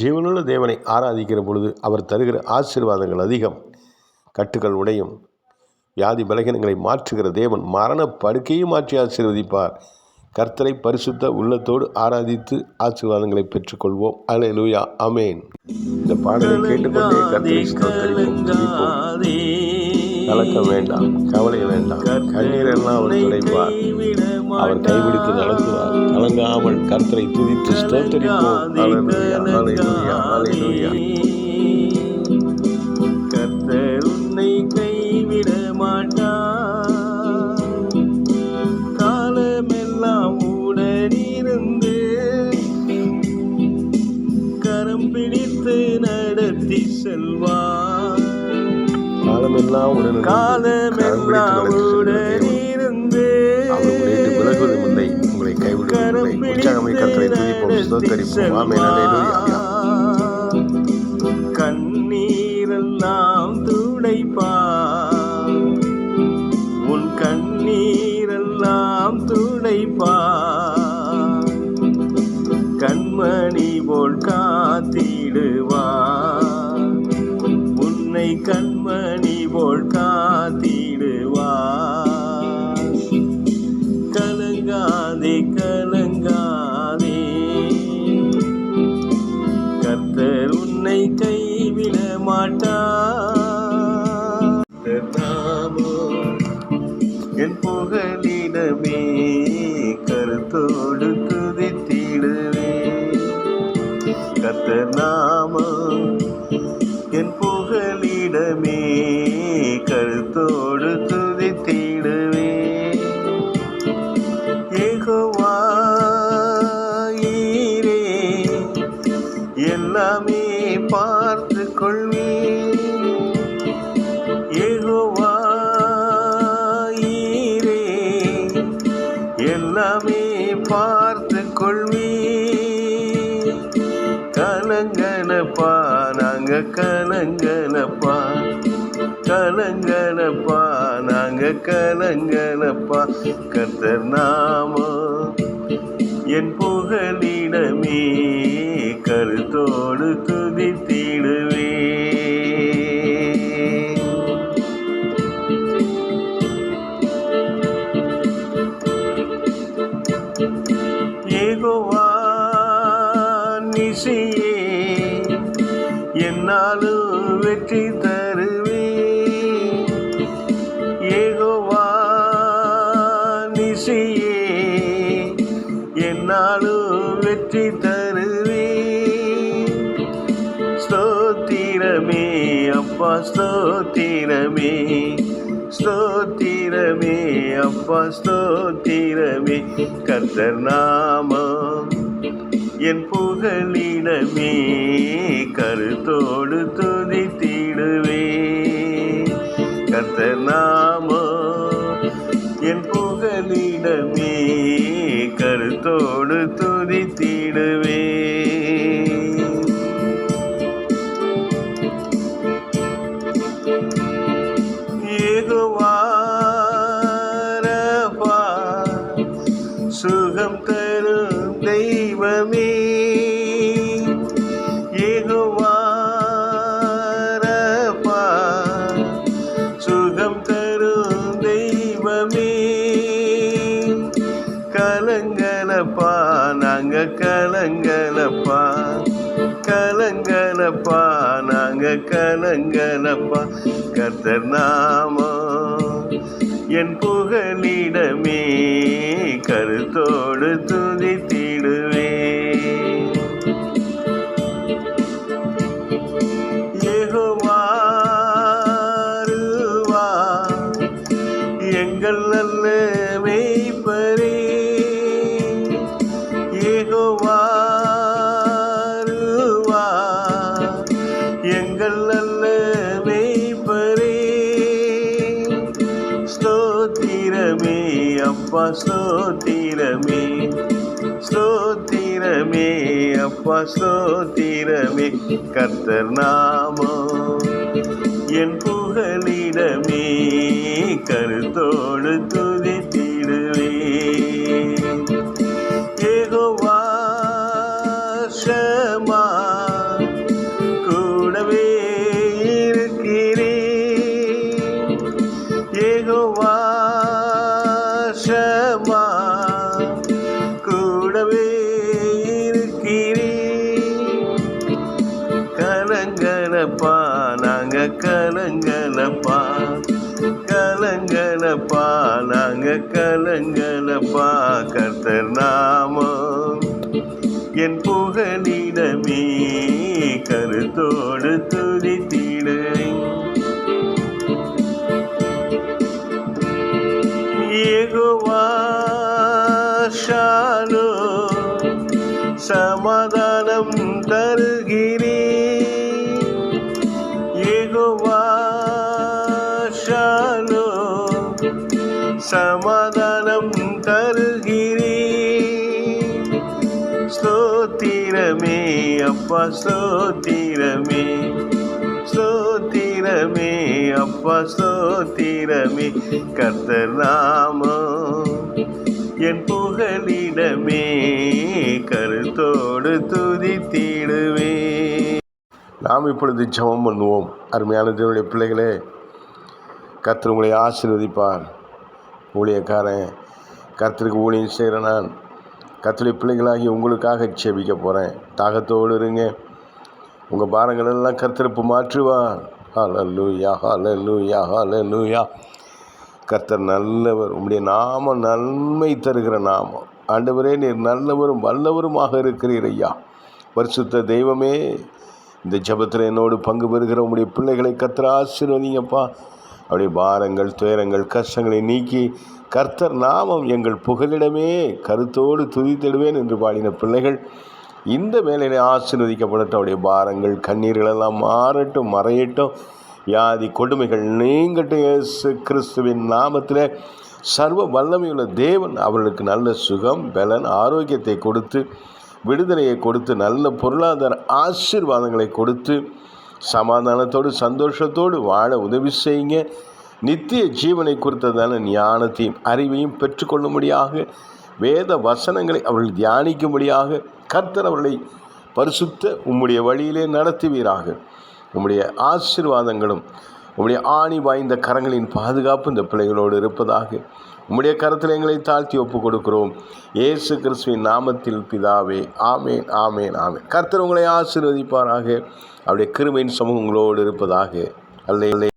ஜீவனுள்ள தேவனை ஆராதிக்கிற பொழுது அவர் தருகிற ஆசீர்வாதங்கள் அதிகம். கட்டுகள் உடையும். வியாதி பலகீனங்களை மாற்றுகிற தேவன் மரண படுக்கையும் மாற்றி ஆசீர்வதிப்பார். கர்த்தரை பரிசுத்த உள்ளத்தோடு ஆராதித்து ஆசீர்வாதங்களை பெற்றுக்கொள்வோம். அலே லூயா அமேன் இந்த பாடலை கேட்டுக்கொண்டே கர்த்தரை. கலக்கம் வேண்டாம் கவலை வேண்டாம். கண்ணீர் எல்லாம் அவர் துடைப்பார். அவர் கைபிடித்து நடத்துவார் கலங்காமல் கர்த்தரை துதித்து கைவிட மாட்டார். காலமெல்லாம் உடனிருந்து கரம் பிடித்து நடத்தி செல்வார். காலமெல்லாம் உடன் காலமெல்லாம் உடனிருந்து அவர் உங்களை விட்டு விலகுவதும் இல்லை உங்களை கைவிடுவதும் இல்லை உற்சாகமை துதிப்போம் ஹalleluya. கண்ணீரெல்லாம் துடைப்பார். உன் கண்ணீரெல்லாம் துடைப்பார். கண்மணி போல் காத்திடுவார். கலங்கலப்பா கலங்கனப்பா கர்த்தர் நாமோ என் புகலிடமே கருத்தோடு துதித்திடுவே ஏகோவா நிசையே என்னாலும் வெற்றி தருவே நாளும் வெற்றி தருவே ஸ்தோத்திரமே அப்பா ஸ்தோத்திரமே. ஸ்தோத்திரமே அப்பா ஸ்தோத்திரமே. கர்த்தர் நாமம் என் புகழிடமே கருத்தோடு துதித்திடுவே கர்த்தர் நாமம் கருத்தோடு துதித்திடுவே ஏகுவாரப்பா சுகம் தரும் தெய்வமே. ஏகுவாரப்பா சுகம் தரும் தெய்வமே. கலங்கலப்பா நாங்க கலங்கலப்பா. கலங்கலப்பா நாங்க கலங்கலப்பா. கர்த்தர் நாமோ என் புகழிடமே அப்பா ஸ்தோத்திரமே. ஸ்தோத்திரமே அப்பா ஸ்தோத்திரமே. கர்த்தர் நாமோ என் புகழிடமே கருத்தோடு துதித்திடுவே வருஷமா கூடவே இருக்கிறீ கலங்கலப்பா நாங்க கலங்கலப்பா. கலங்கலப்பா நாங்க கலங்கலப்பா. கர்த்தர் நாமம் என் புகழிடமே கருத்தோடு யெகோவா ஷாலோ சமாதானம் தருகிறே யெகோவா ஷாலோ சமாதானம் தருகிறே ஸ்தோத்திரமே அப்பா ஸ்தோத்திரமே அப்பா ஸ்தோத்திரமே கர்த்தர் நாமோ. என் புகழிடமே கருத்தோடு துதித்திடுவே. நாம் இப்பொழுது ஜெபம் பண்ணுவோம். அருமையான தேவனுடைய பிள்ளைகளே கர்த்தர் உங்களை ஆசீர்வதிப்பார். ஊழியக்காரன் கர்த்தருக்கு ஊழியம் செய்கிற நான் கர்த்தருடைய பிள்ளைகளாகி உங்களுக்காக செபிக்க போகிறேன் தாகத்தோடு இருங்க. உங்கள் பாரங்களெல்லாம் கர்த்தரப்பு மாற்றுவான் மாற்றுவார். ஹலல்லூயா ஹலல்லூயா ஹலல்லூயா கர்த்தர் நல்லவர் உம்முடைய நாமம் நன்மை தருகிற நாமம். ஆண்டவரே நீர் நல்லவரும் வல்லவருமாக இருக்கிறீர் ஐயா. பரிசுத்த தெய்வமே இந்த ஜெபத்தில் என்னோடு பங்கு பெறுகிற உங்களுடைய பிள்ளைகளை கத்திர ஆசீர்வதிங்கப்பா. அப்படியே பாரங்கள் துயரங்கள் கஷ்டங்களை நீக்கி கர்த்தர் நாமம் எங்கள் புகலிடமே கருத்தோடு துதித்திடுவேன் என்று பாடின பிள்ளைகள். இந்த வேலையிலே ஆசீர்வதிக்கப்படட்டும். அவருடைய பாரங்கள் கண்ணீர்கள் எல்லாம் மாறட்டும் மறையட்டும். வியாதி கொடுமைகள் நீங்கட்டும். இயேசு கிறிஸ்துவின் நாமத்தில் சர்வ வல்லமையுள்ள தேவன் அவர்களுக்கு நல்ல சுகம் பலன் ஆரோக்கியத்தை கொடுத்து விடுதலையை கொடுத்து நல்ல பொருளாதார ஆசீர்வாதங்களை கொடுத்து சமாதானத்தோடு சந்தோஷத்தோடு வாழ உதவி செய்யுங்க. நித்திய ஜீவனை குறித்ததான ஞானத்தையும் அறிவையும் பெற்றுக்கொள்ளும்படியாக வேத வசனங்களை அவர்கள் தியானிக்கும்படியாக கர்த்தர் அவர்களை பரிசுத்த உம்முடைய வழியிலே நடத்துவீராக. உம்முடைய ஆசீர்வாதங்களும் உம்முடைய ஆணி வாய்ந்த கரங்களின் பாதுகாப்பு இந்த பிள்ளைகளோடு இருப்பதாக. உம்முடைய கரத்தில் எங்களை தாழ்த்தி ஒப்புக் கொடுக்கிறோம் இயேசு கிறிஸ்துவின் நாமத்தில் பிதாவே ஆமேன் ஆமேன் ஆமேன். கர்த்தர் உங்களை ஆசீர்வதிப்பாராக. அவருடைய கிருமையின் சமூகங்களோடு இருப்பதாக. அல்ல